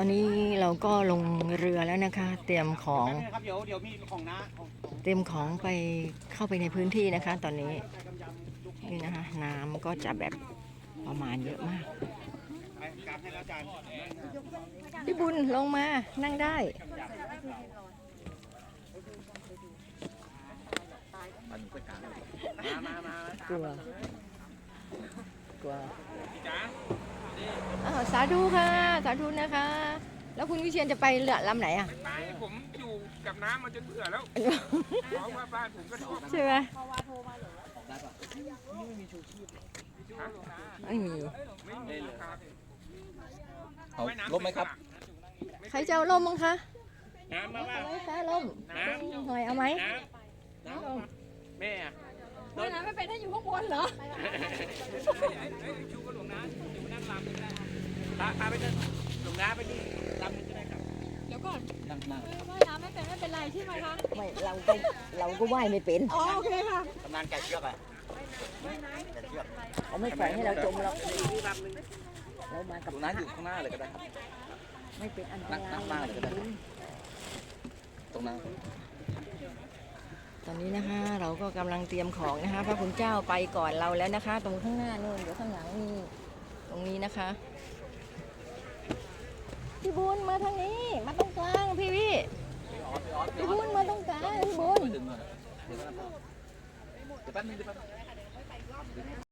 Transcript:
ตอนนี้เราก็ลงเรือแล้วนะคะ เตรียมของ ครับเดี๋ยวเดี๋ยวมีของน้าของเตรียมของไปเข้าไปในพื้นที่นะคะ ตอนนี้นี่นะคะ น้ำก็จะแบบประมาณเยอะมาก ไปกราบให้แล้วอาจารย์พี่บุญลงมานั่งได้มามามากลัว กลัวจ๋าอ้าว สาธุค่ะ สาธุนะคะ แล้วคุณวิเชียนจะไปเรือลำไหนอะ ไปผมอยู่กับน้ำมาจนเบื่อแล้วเพราะว่าบ้านผมก็ท่วมใช่ไหมไม่มีไม่มีครับเอาลบไหมครับ ใครจะเอาล่มมั้งคะน้ำมาบ้าเอาไหมคะล่มน้ำหน่อยเอาไหมน้ำน้ำแม่อะว่ายน้ำไม่เป็นถ้าอยู่ข้างบนเหรอ ชูก็หลวงน้ำอยู่นั่งลำก็ได้ พาพาไปเดินหลวงน้ำไปนี่ลำนึงก็ได้ครับเดี๋ยวก่อนนั่งนั่งว่ายน้ำไม่เป็นไม่เป็นไรใช่ไหมคะ ไม่เราก็เราก็ว่ายไม่เป็นอ๋อโอเคค่ะ กำนันแกะเชือกอะแกะเชือกเขาไม่ปล่อยให้เราจมหรอกนี่ลำนึงเรามากับตรงนั้นอยู่ข้างหน้าเลยก็ได้ครับ ไม่เป็นอันตนั่รางนั่งหน้ายเลยก็ได้ตรงนั้น ตอนนี้นะคะเราก็กำลังเตรียมของนะคะ พระคุณเจ้าไปก่อนเราแล้วนะคะ ตรงข้างหน้านู่นเดี๋ยวข้างหลังมีตรงนี้นะคะ พี่บุญมาทางนี้ มาตรงกลางพี่วิพี่บุญมาตรงกลางพี่บุญ เดี๋ยวแป๊บนึงเดี๋ยวแป๊บนึง